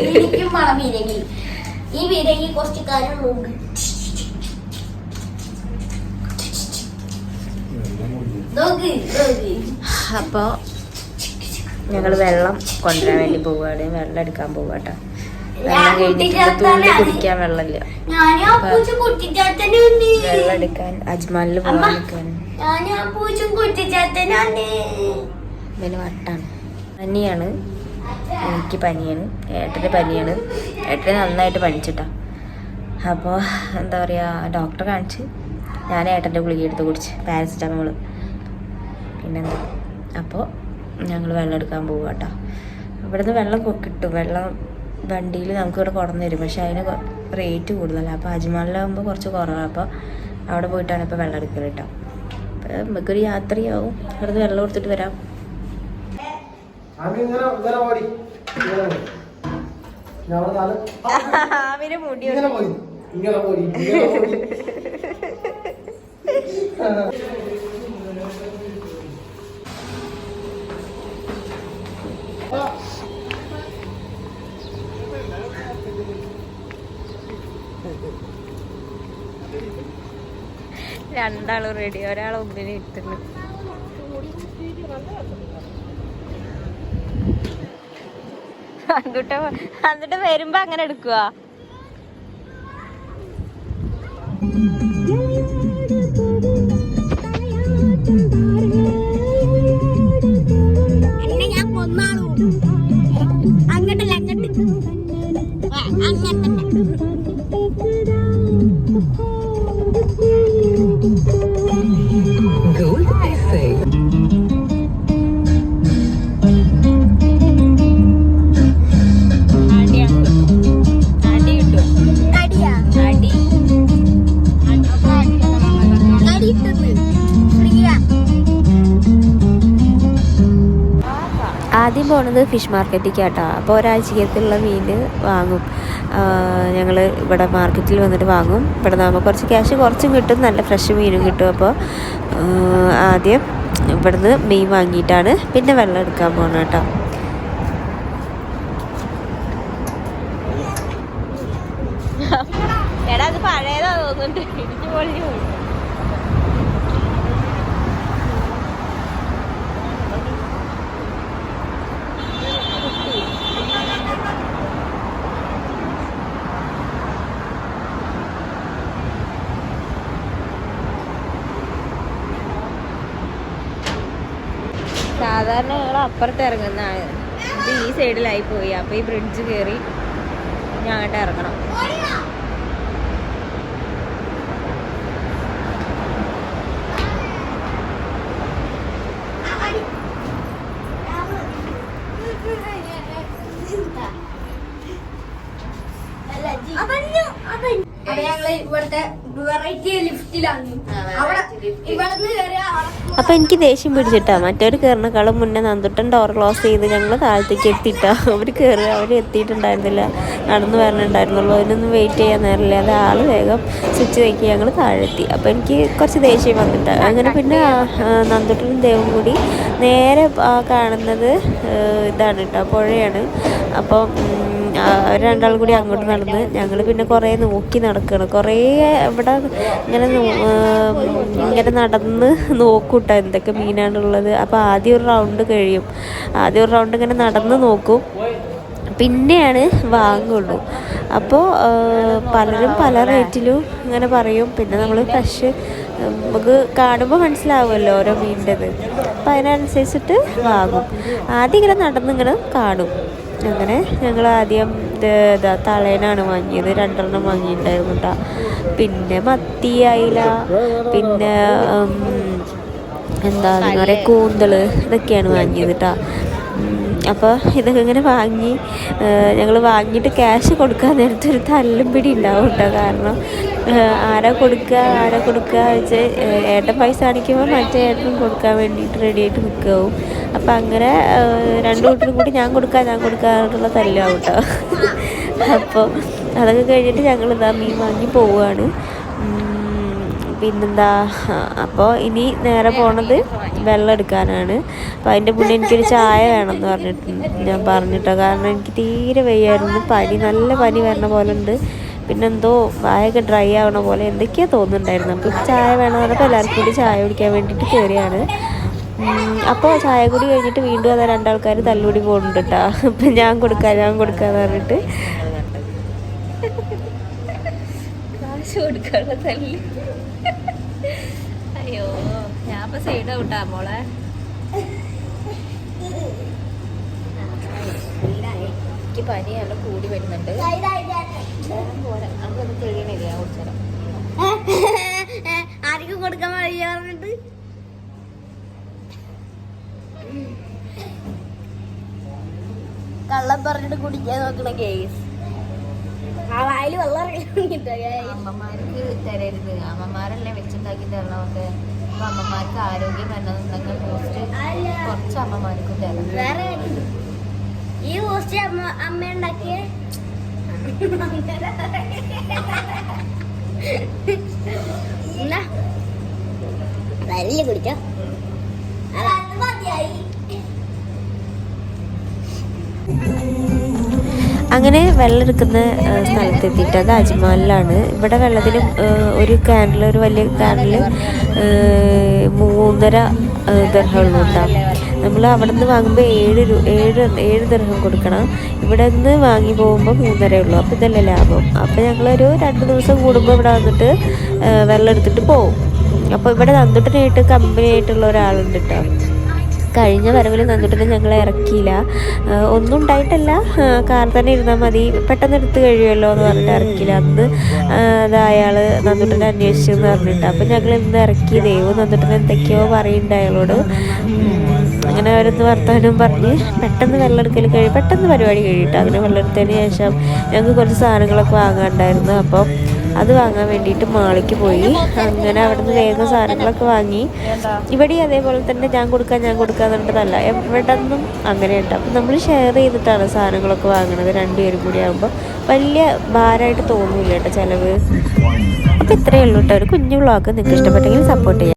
എനിക്കും വേണം വിരകി ഈ വിരകി കുറച്ച് നോക്ക് അപ്പോൾ ഞങ്ങൾ വെള്ളം കൊണ്ടുവരാൻ വേണ്ടി പോവുകയാണ്. വെള്ളം എടുക്കാൻ പോവാട്ടോ വെള്ളം കഴിഞ്ഞിട്ട് തുള്ളി കുടിക്കാൻ വെള്ളമില്ല. വെള്ളം എടുക്കാൻ അജ്മാലിൽ പോകാൻ നിൽക്കാൻ വട്ടാണ്. പനിയാണ്. എനിക്ക് പനിയാണ്. ഏട്ടന് പനിയാണ്. ഏട്ടന് നന്നായിട്ട് പനിച്ചിട്ടാ. അപ്പോൾ എന്താ പറയുക ഡോക്ടറെ കാണിച്ച് ഞാൻ ഏട്ടന്റെ ഗുളിക എടുത്ത് കുടിച്ച് പാരസിറ്റമോൾ. പിന്നെന്താ? അപ്പോൾ ഞങ്ങൾ വെള്ളം എടുക്കാൻ പോകുക കേട്ടോ ഇവിടുന്ന് വെള്ളം കിട്ടും. വെള്ളം വണ്ടിയിൽ നമുക്ക് ഇവിടെ കുറഞ്ഞ് തരും പക്ഷെ അതിന് റേറ്റ് കൂടുതലാണ് അപ്പോൾ അജ്മാലിലാകുമ്പോൾ കുറച്ച് കുറവാണ് അപ്പോൾ അവിടെ പോയിട്ടാണ് ഇപ്പോൾ വെള്ളം എടുക്കൽ കേട്ടോ നമുക്കൊരു യാത്രയാവും. ഇവിടുന്ന് വെള്ളം കൊടുത്തിട്ട് വരാം. ആമി ഇങ്ങനെ ഇങ്ങനെ ഓടി. ഞാൻ നാല് മുടി ഇങ്ങനെ പോയി. ഇങ്ങനെ പോയി. ഇങ്ങനെ പോയി. രണ്ടാളും റെഡി ഒരാൾ ഒന്നിന് ഇട്ടുന്നു അന്തുട്ട അന്തുട്ട വരുമ്പോ അങ്ങനെ എടുക്കുക പോണത് ഫിഷ് മാർക്കറ്റിലേക്ക് കേട്ടോ അപ്പോൾ ഒരാഴ്ചക്കത്തുള്ള മീൻ വാങ്ങും. ഞങ്ങൾ ഇവിടെ മാർക്കറ്റിൽ വന്നിട്ട് വാങ്ങും. ഇവിടെ നിന്നാകുമ്പോൾ കുറച്ച് ക്യാഷ് കുറച്ചും കിട്ടും. നല്ല ഫ്രഷ് മീനും കിട്ടും അപ്പോൾ ആദ്യം ഇവിടുന്ന് മീൻ വാങ്ങിയിട്ടാണ് പിന്നെ വെള്ളം എടുക്കാൻ പോകണം കേട്ടോ. എടാ അത് പഴയതാ തോന്നുന്നുണ്ട്. ഇടിച്ചു പൊളിഞ്ഞു പോയി. സാധാരണ ഞങ്ങൾ അപ്പുറത്ത് ഇറങ്ങുന്നതാണ് ഇത് ഈ സൈഡിലായി പോയി. അപ്പൊ ഈ ബ്രിഡ്ജ് കയറി ഞാൻ ഇറങ്ങണം. അപ്പൊ എനിക്ക് ദേഷ്യം പിടിച്ചിട്ടാ. മറ്റവര് കയറിനേക്കാളും മുന്നേ നന്ദുട്ടൻ ഡോർ ക്ലോസ് ചെയ്ത് ഞങ്ങൾ താഴത്തേക്ക് എത്തിയിട്ടാ. അവർ കയറുക അവർ എത്തിയിട്ടുണ്ടായിരുന്നില്ല. നടന്നു വരണുണ്ടായിരുന്നുള്ളൂ. അതിനൊന്നും വെയിറ്റ് ചെയ്യാൻ നേരമില്ല. അത് ആൾ വേഗം സ്വിച്ച് തേക്കി ഞങ്ങൾ താഴെത്തി. അപ്പൊ എനിക്ക് കുറച്ച് ദേഷ്യം വന്നിട്ടാ. അങ്ങനെ പിന്നെ നന്ദിട്ടും നന്ദുട്ടനും ദേവും കൂടി നേരെ കാണുന്നത് ഇതാണ് കേട്ടോ പുഴയാണ്. അപ്പോൾ രണ്ടാളും കൂടി അങ്ങോട്ട് നടന്ന് ഞങ്ങൾ പിന്നെ കുറേ നോക്കി നടക്കണം. കുറേ ഇവിടെ ഇങ്ങനെ ഇങ്ങനെ നടന്ന് നോക്കൂട്ടോ എന്തൊക്കെ മീനാണുള്ളത്. അപ്പോൾ ആദ്യം ഒരു റൗണ്ട് കഴിയും. ആദ്യം ഒരു റൗണ്ട് ഇങ്ങനെ നടന്ന് നോക്കും. പിന്നെയാണ് വാങ്ങുള്ളൂ. അപ്പോൾ പലരും പല റേറ്റിലും ഇങ്ങനെ പറയും. പിന്നെ നമ്മൾ ഫ്രഷ് നമുക്ക് കാണുമ്പോൾ മനസ്സിലാവുമല്ലോ ഓരോ മീനിന്റെത്. അപ്പം അതിനനുസരിച്ചിട്ട് വാങ്ങും. ആദ്യം ഇങ്ങനെ നടന്നിങ്ങനെ കാണും. അങ്ങനെ ഞങ്ങൾ ആദ്യം ഇത് തളേനാണ് വാങ്ങിയത്. രണ്ടെണ്ണം വാങ്ങിയിട്ടുണ്ടായിരുന്നു കേട്ടോ പിന്നെ മത്തി അയില പിന്നെ എന്താ പറയുക കൂന്തൾ ഇതൊക്കെയാണ് വാങ്ങിയത് കേട്ടോ അപ്പോൾ ഇതൊക്കെ ഇങ്ങനെ വാങ്ങി ഞങ്ങൾ വാങ്ങിയിട്ട് ക്യാഷ് കൊടുക്കാൻ നേരത്തെ ഒരു തല്ലും പിടി ഉണ്ടാവും കേട്ടോ കാരണം ആരാ കൊടുക്കുക ആരാ കൊടുക്കുക വെച്ച് ഏട്ടൻ പൈസ അടിക്കുമ്പോൾ മറ്റേ ഏട്ടനും കൊടുക്കാൻ വേണ്ടിയിട്ട് റെഡി ആയിട്ട് നിൽക്കാവും. അപ്പം അങ്ങനെ രണ്ടു കൂട്ടരും കൂടി ഞാൻ കൊടുക്കാം ഞാൻ കൊടുക്കാറുള്ള തല്ലാവും കേട്ടോ അപ്പോൾ അതൊക്കെ കഴിഞ്ഞിട്ട് ഞങ്ങൾ ഇതാ മീൻ വാങ്ങി പോവുകയാണ് പിന്നെന്താ അപ്പോൾ ഇനി നേരെ പോണത് വെള്ളം എടുക്കാനാണ്. അപ്പോൾ അതിന്റെ മുന്നേ എനിക്കൊരു ചായ വേണമെന്ന് പറഞ്ഞിട്ട് ഞാൻ പറഞ്ഞിട്ടോ. കാരണം എനിക്ക് തീരെ വയ്യായിരുന്നു. പനി നല്ല പനി വരണ പോലെ ഉണ്ട്. പിന്നെന്തോ വായൊക്കെ ഡ്രൈ ആവണ പോലെ എന്തൊക്കെയാ തോന്നുന്നുണ്ടായിരുന്നു. നമുക്ക് ചായ വേണം പറഞ്ഞപ്പോൾ എല്ലാവർക്കും കൂടി ചായ കുടിക്കാൻ വേണ്ടിയിട്ട് കയറിയാണ് അപ്പോൾ ചായ കൂടി കഴിഞ്ഞിട്ട് വീണ്ടും അതാ രണ്ടാൾക്കാർ തല്ലുകൂടി പോകുന്നുണ്ട് കേട്ടോ അപ്പം ഞാൻ കൊടുക്കാം ഞാൻ കൊടുക്കാന്ന് പറഞ്ഞിട്ട്. കാശ് കൊടുക്കാനുള്ള തല്ലി. അയ്യോ ഞാൻ ഇപ്പൊ സൈഡ് ഔട്ടാ മോളെ. എനിക്ക് പനി നല്ല കൂടി വരുന്നുണ്ട്. പറഞ്ഞിട്ട് കള്ളം പറഞ്ഞിട്ട് കുടിക്കാൻ നോക്കണ കേസ് ആ വായിൽ വെള്ളം അമ്മമാർക്ക് തരരുത്. അമ്മമാരല്ലേ വെച്ചുണ്ടാക്കി തരണമൊക്കെ അപ്പൊ അമ്മമാർക്ക് ആരോഗ്യം വരണമെന്നുണ്ടെങ്കിൽ പോസ്റ്റ് കുറച്ച് അമ്മമാർക്കും തരണം. വേറെ. ഈ പോസ്റ്റ് അമ്മ അമ്മ ഉണ്ടാക്കിയ എന്നാ? വലിയ കുടിച്ചോ അങ്ങനെ വെള്ളം എടുക്കുന്ന സ്ഥലത്തെത്തിയിട്ട് അത് അജ്മാലിലാണ്. ഇവിടെ വെള്ളത്തിന് ഒരു ക്യാൻഡിൽ ഒരു വലിയ ക്യാൻഡിൽ മൂന്നര ദർഹമുള്ളൂ ഉണ്ടാവും നമ്മൾ അവിടെ നിന്ന് വാങ്ങുമ്പോൾ ഏഴ് രൂ ഏഴ് ഏഴ് ദർഹം കൊടുക്കണം. ഇവിടെ നിന്ന് വാങ്ങി പോകുമ്പോൾ മൂന്നര ഉള്ളൂ. അപ്പോൾ ഇതല്ലേ ലാഭം. അപ്പോൾ ഞങ്ങളൊരു രണ്ട് ദിവസം കൂടുമ്പോൾ ഇവിടെ വന്നിട്ട് വെള്ളം എടുത്തിട്ട് പോകും അപ്പോൾ ഇവിടെ നന്ദുട്ടനായിട്ട് കമ്പനി ആയിട്ടുള്ള ഒരാളുണ്ട് കേട്ടോ കഴിഞ്ഞ വരവിൽ നന്ദുട്ടനെ ഞങ്ങൾ ഇറക്കിയില്ല. ഒന്നും ഉണ്ടായിട്ടല്ല. കാർ തന്നെ ഇരുന്നാൽ മതി. പെട്ടെന്ന് എടുത്ത് കഴിയുമല്ലോ എന്ന് പറഞ്ഞിട്ട് ഇറക്കിയില്ല. അന്ന് അത് അയാൾ നന്ദുട്ടനെ അന്വേഷിച്ചു എന്ന് പറഞ്ഞിട്ട്. അപ്പം ഞങ്ങൾ ഇന്ന് ഇറക്കി. ദൈവം നന്ദുട്ടനെ എന്തൊക്കെയോ പറയുന്നുണ്ട് അയാളോട്. അങ്ങനെ ഓരോന്ന് വർത്തമാനം പറഞ്ഞ് പെട്ടെന്ന് വെള്ളം എടുക്കൽ പെട്ടെന്ന് പരിപാടി കഴിയിട്ടോ. അങ്ങനെ വെള്ളം എടുത്തതിന് ശേഷം ഞങ്ങൾക്ക് കുറച്ച് സാധനങ്ങളൊക്കെ വാങ്ങാണ്ടായിരുന്നു അപ്പം അത് വാങ്ങാൻ വേണ്ടിയിട്ട് മാളിക്ക് പോയി. അങ്ങനെ അവിടെ നിന്ന് വേഗം സാധനങ്ങളൊക്കെ വാങ്ങി. ഇവിടെ അതേപോലെ തന്നെ ഞാൻ കൊടുക്കാൻ ഞാൻ കൊടുക്കാൻ എന്നുള്ളതല്ല. എവിടെ നിന്നും അങ്ങനെ ഉണ്ട് അപ്പം നമ്മൾ ഷെയർ ചെയ്തിട്ടാണ് സാധനങ്ങളൊക്കെ വാങ്ങണത് രണ്ടുപേരും കൂടി ആകുമ്പോൾ വലിയ ഭാരമായിട്ട് തോന്നില്ല കേട്ടോ ചിലവ്. അപ്പം ഇത്രയേ ഉള്ളൂ കേട്ടോ. ഒരു കുഞ്ഞു വ്ളോഗ് നിങ്ങൾക്ക് ഇഷ്ടപ്പെട്ടെങ്കിൽ സപ്പോർട്ട് ചെയ്യാം.